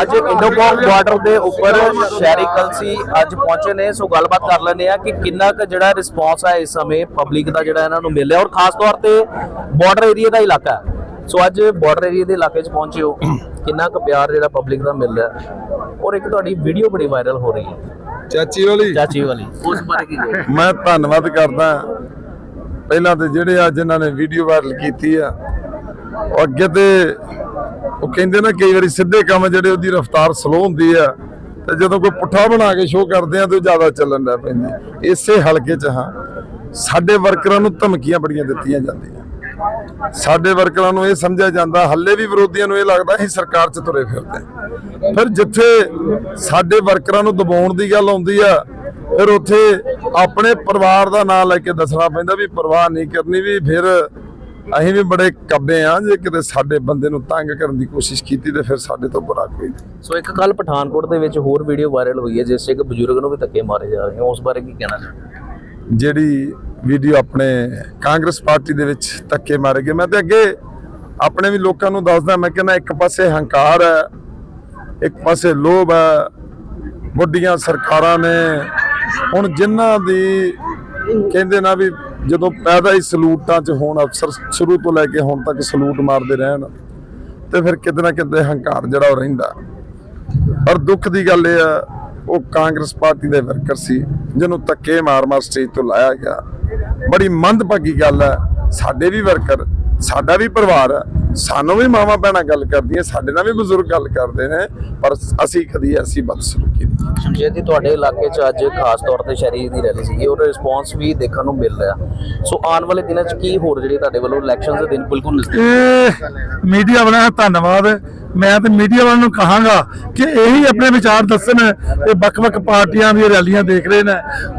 ਅੱਜ ਇੰਡੋਪੌਕ ਬਾਰਡਰ ਦੇ ਉੱਪਰ ਸ਼ਹਿਰੀ ਕਲਸੀ ਅੱਜ ਪਹੁੰਚੇ ਨੇ ਸੋ ਗੱਲਬਾਤ ਕਰ ਲੈਂਦੇ ਆ ਕਿ ਕਿੰਨਾ ਕੁ ਜਿਹੜਾ ਰਿਸਪੌਂਸ ਹੈ ਇਸ ਸਮੇਂ ਪਬਲਿਕ ਦਾ ਜਿਹੜਾ ਇਹਨਾਂ ਨੂੰ ਮਿਲ ਰਿਹਾ। ਔਰ ਖਾਸ ਤੌਰ ਤੇ ਬਾਰਡਰ ਏਰੀਆ ਦਾ ਇਲਾਕਾ। ਸੋ ਅੱਜ ਬਾਰਡਰ ਏਰੀਆ ਦੇ ਇਲਾਕੇ 'ਚ ਪਹੁੰਚੇ ਹੋ। ਕਿੰਨਾ ਕੁ ਪਿਆਰ ਜਿਹੜਾ ਪਬਲਿਕ ਦਾ ਮਿਲ ਰਿਹਾ। ਔਰ ਇੱਕ ਤੁਹਾਡੀ ਵੀਡੀਓ ਬੜੀ ਵਾਇਰਲ ਹੋ ਰਹੀ ਹੈ। ਚਾਚੀ ਵਾਲੀ। ਚਾਚੀ ਵਾਲੀ। ਉਸ ਬਾਰੇ ਕੀ ਮੈਂ ਧੰਨਵਾਦ ਕਰਦਾ ਪਹਿਲਾਂ ਤੇ ਜਿਹੜੇ ਅੱਜ ਇਹਨਾਂ ਨੇ ਵੀਡੀਓ ਵਾਇਰਲ ਕੀਤੀ ਆ ਅੱਗੇ ਤੇ ਉਹ ਕਹਿੰਦੇ ਨਾ ਕਈ ਵਾਰੀ ਸਿੱਧੇ ਕੰਮ ਜਿਹੜੇ ਉਹਦੀ ਰਫ਼ਤਾਰ ਸਲੋ ਹੁੰਦੀ ਆ, ਤੇ ਜਦੋਂ ਕੋਈ ਪੁੱਠਾ ਬਣਾ ਕੇ ਸ਼ੋਅ ਕਰਦੇ ਆ, ਤੇ ਉਹ ਜ਼ਿਆਦਾ ਚੱਲਣ ਲੱਗ ਪੈਂਦੀ ਇਸੇ ਹਲਕੇ 'ਚ ਹਾਂ, ਸਾਡੇ ਵਰਕਰਾਂ ਨੂੰ ਧਮਕੀਆਂ ਬੜੀਆਂ ਦਿੱਤੀਆਂ ਜਾਂਦੀਆਂ। ਸਾਡੇ ਵਰਕਰਾਂ ਨੂੰ ਇਹ ਸਮਝਿਆ ਜਾਂਦਾ, ਹੱਲੇ ਵੀ ਵਿਰੋਧੀਆਂ ਨੂੰ ਇਹ ਲੱਗਦਾ ਅਸੀਂ ਸਰਕਾਰ 'ਚ ਤੁਰੇ ਫਿਰਦੇ ਫਿਰ ਜਿੱਥੇ ਸਾਡੇ ਵਰਕਰਾਂ ਨੂੰ ਦਬਾਉਣ ਦੀ ਗੱਲ ਆਉਂਦੀ ਆ, ਫਿਰ ਉੱਥੇ ਆਪਣੇ ਪਰਿਵਾਰ ਦਾ ਨਾਂ ਲੈ ਕੇ ਦੱਸਣਾ ਪੈਂਦਾ ਵੀ ਪਰਵਾਹ ਨਹੀਂ ਕਰਨੀ, ਵੀ ਫਿਰ ਅਸੀਂ ਵੀ ਬੜੇ ਕੱਬੇ ਆ ਜੇ ਕਿਤੇ ਸਾਡੇ ਬੰਦੇ ਨੂੰ ਤੰਗ ਕਰਨ ਦੀ ਕੋਸ਼ਿਸ਼ ਕੀਤੀ ਤੇ ਫਿਰ ਸਾਡੇ ਤੋਂ ਬੁਰਾ ਕੋਈ ਸੋ ਇੱਕ ਕੱਲ ਪਠਾਨਕੋਟ ਦੇ ਵਿੱਚ ਹੋਰ ਵੀਡੀਓ ਵਾਇਰਲ ਹੋਈ ਹੈ ਜਿਸ ਇੱਕ ਬਜ਼ੁਰਗ ਨੂੰ ਵੀ ਧੱਕੇ ਮਾਰੇ ਜਾ ਰਹੇ ਨੇ ਉਸ ਬਾਰੇ ਕੀ ਕਹਿਣਾ ਚਾਹੁੰਦੇ ਜਿਹੜੀ ਵੀਡੀਓ ਆਪਣੇ ਕਾਂਗਰਸ ਪਾਰਟੀ ਦੇ ਵਿੱਚ ਧੱਕੇ ਮਾਰੇ ਗਏ। ਮੈਂ ਤੇ ਅੱਗੇ ਆਪਣੇ ਵੀ ਲੋਕਾਂ ਨੂੰ ਦੱਸਦਾ ਮੈਂ ਕਹਿੰਦਾ ਇੱਕ ਪਾਸੇ ਹੰਕਾਰ ਹੈ ਇੱਕ ਪਾਸੇ ਲੋਭ ਹੈ। ਵੱਡੀਆਂ ਸਰਕਾਰਾਂ ਨੇ ਹੁਣ ਜਿਨ੍ਹਾਂ ਦੀ ਕਹਿੰਦੇ ਨਾ ਵੀ ਜਦੋਂ ਪੈਦਾ ਹੀ ਸਲੂਟਾਂ 'ਚ ਹੋਣ ਅਫਸਰ ਸ਼ੁਰੂ ਤੋਂ ਲੈ ਕੇ ਹੁਣ ਤੱਕ ਸਲੂਟ ਮਾਰਦੇ ਰਹਿਣ, ਤੇ ਫਿਰ ਕਿਤੇ ਨਾ ਕਿਤੇ ਹੰਕਾਰ ਜਿਹੜਾ ਉਹ ਰਹਿੰਦਾ। ਪਰ ਦੁੱਖ ਦੀ ਗੱਲ ਇਹ ਆ, ਉਹ ਕਾਂਗਰਸ ਪਾਰਟੀ ਦੇ ਵਰਕਰ ਸੀ, ਜਿਹਨੂੰ ਧੱਕੇ ਮਾਰ-ਮਾਰ ਸਟੇਜ ਤੋਂ ਲਾਇਆ ਗਿਆ। ਬੜੀ ਮੰਦਭਾਗੀ ਗੱਲ ਹੈ ਸਾਡੇ ਵੀ ਵਰਕਰ, ਸਾਡਾ ਵੀ ਪਰਿਵਾਰ ਹੈ ਸਾਨੂੰ ਵੀ ਮਾਵਾਂ ਭੈਣਾਂ ਗੱਲ ਕਰਦੀਆਂ ਸਾਡੇ ਨਾਲ ਵੀ ਬਜ਼ੁਰਗ ਗੱਲ ਕਰਦੇ ਨੇ ਪਰ ਅਸੀਂ ਕਦੀ ਐਸੀ ਬਦਸਲੂਕੀ ਨਹੀਂ। ਸ਼ਮਸ਼ੇਰ ਜੀ ਤੁਹਾਡੇ ਇਲਾਕੇ 'ਚ ਅੱਜ ਖਾਸ ਤੌਰ ਤੇ ਸ਼ਹਿਰੀ ਦੀ ਰੈਲੀ ਸੀਗੀ ਉਹਦਾ ਰਿਸਪੌਂਸ ਵੀ ਦੇਖਣ ਨੂੰ ਮਿਲ ਰਿਹਾ। ਸੋ ਆਉਣ ਵਾਲੇ ਦਿਨਾਂ 'ਚ ਕੀ ਹੋਰ ਜਿਹੜੀ ਤੁਹਾਡੇ ਵੱਲੋਂ ਇਲੈਕਸ਼ਨ ਦੇ ਦਿਨ ਬਿਲਕੁਲ ਨਜ਼ਦੀਕ ਮੀਡੀਆ ਵਾਲਿਆਂ ਦਾ ਧੰਨਵਾਦ। ਮੈਂ ਤੇ ਮੀਡੀਆ ਵਾਲਿਆਂ ਨੂੰ ਕਹਾਂਗਾ ਕਿ ਇਹੀ ਆਪਣੇ ਵਿਚਾਰ ਦੱਸਣ ਇਹ ਵੱਖ-ਵੱਖ ਪਾਰਟੀਆਂ ਦੀਆਂ ਰੈਲੀਆਂ ਦੇਖ ਰਹੇ ਨੇ।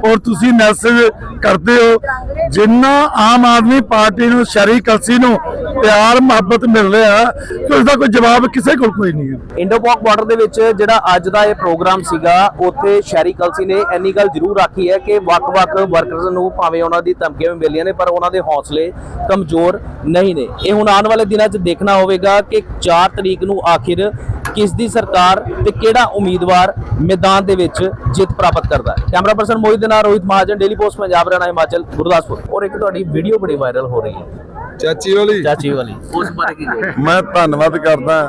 ਔਰ ਤੁਸੀਂ ਮੈਸੇਜ ਕਰਦੇ ਹੋ ਜਿੰਨਾ ਆਮ ਆਦਮੀ ਪਾਰਟੀ ਨੂੰ ਸ਼ਰੀ ਕਲਸੀ ਨੂੰ ਪਿਆਰ ਮੁਹੱਬਤ ਮਿਲ ਰਿਹਾ ਕਿ ਉਸ ਦਾ ਕੋਈ ਜਵਾਬ ਕਿਸੇ ਕੋਲ ਕੋਈ ਨਹੀਂ ਹੈ। ਇੰਡੋਪੌਕ ਬਾਰਡਰ ਦੇ ਵਿੱਚ ਜਿਹੜਾ ਅੱਜ ਦਾ ਇਹ ਪ੍ਰੋਗਰਾਮ ਸੀਗਾ ਉੱਥੇ ਸ਼ਹਿਰੀ ਕਲਸੀ ਨੇ ਇੰਨੀ ਗੱਲ ਜ਼ਰੂਰ ਆਖੀ ਹੈ ਕਿ ਵੱਖ-ਵੱਖ ਵਰਕਰਸ ਨੂੰ ਭਾਵੇਂ ਉਹਨਾਂ ਦੀ ਧਮਕੀਆਂ ਵੀ ਮਿਲੀਆਂ ਨੇ ਪਰ ਉਹਨਾਂ ਦੇ ਹੌਸਲੇ ਕਮਜ਼ੋਰ ਨਹੀਂ ਨੇ। ਇਹ ਹੁਣ ਆਉਣ ਵਾਲੇ ਦਿਨਾਂ 'ਚ ਦੇਖਣਾ ਹੋਵੇਗਾ ਕਿ 4 ਤਰੀਕ ਨੂੰ ਆਖਿਰ ਕਿਸ ਦੀ ਸਰਕਾਰ ਤੇ ਕਿਹੜਾ ਉਮੀਦਵਾਰ ਮੈਦਾਨ ਦੇ ਵਿੱਚ ਜਿੱਤ ਪ੍ਰਾਪਤ ਕਰਦਾ ਹੈ। ਕੈਮਰਾ ਪਰਸਨ ਮੋਹਿਤ ਦੇ ਨਾਲ ਰੋਹਿਤ ਮਹਾਜਨ ਡੇਲੀ ਪੋਸਟ ਪੰਜਾਬ ਰਹਿਣਾ ਹਿਮਾਚਲ ਗੁਰਦਾਸਪੁਰ। ਔਰ ਇੱਕ ਤੁਹਾਡੀ ਵੀਡੀਓ ਬੜੀ ਵਾਇਰਲ ਹੋ ਰਹੀ ਹੈ। ਚਾਚੀ ਵਾਲੀ? ਚਾਚੀ ਵਾਲੀ। ਉਸ ਬਾਰੇ ਕੀ ਮੈਂ ਧੰਨਵਾਦ ਕਰਦਾ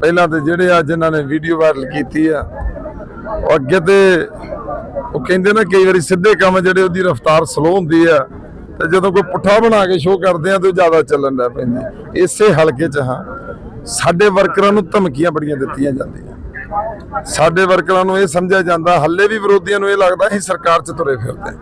ਪਹਿਲਾਂ ਤੇ ਜਿਹੜੇ ਅੱਜ ਇਹਨਾਂ ਨੇ ਵੀਡੀਓ ਵਾਇਰਲ ਕੀਤੀ ਆ ਉਹ ਅੱਗੇ ਤੇ ਉਹ ਕਹਿੰਦੇ ਨਾ ਕਈ ਵਾਰੀ ਸਿੱਧੇ ਕੰਮ ਜਿਹੜੇ ਉਹਦੀ ਰਫ਼ਤਾਰ ਸਲੋ ਹੁੰਦੀ ਆ ਤੇ ਜਦੋਂ ਕੋਈ ਪੁੱਠਾ ਬਣਾ ਕੇ ਸ਼ੋਅ ਕਰਦੇ ਆ ਤੇ ਉਹ ਜ਼ਿਆਦਾ ਚੱਲਣ ਲੱਗ ਪੈਂਦੀ ਇਸੇ ਹਲਕੇ 'ਚ ਹਾਂ। ਸਾਡੇ ਵਰਕਰਾਂ ਨੂੰ ਧਮਕੀਆਂ ਬੜੀਆਂ ਦਿੱਤੀਆਂ ਜਾਂਦੀਆਂ। ਸਾਡੇ ਵਰਕਰਾਂ ਨੂੰ ਇਹ ਸਮਝਿਆ ਜਾਂਦਾ ਹੱਲੇ ਵੀ ਵਿਰੋਧੀਆਂ ਨੂੰ ਇਹ ਲੱਗਦਾ ਅਸੀਂ ਸਰਕਾਰ 'ਚ ਤੁਰੇ ਫਿਰਦੇ।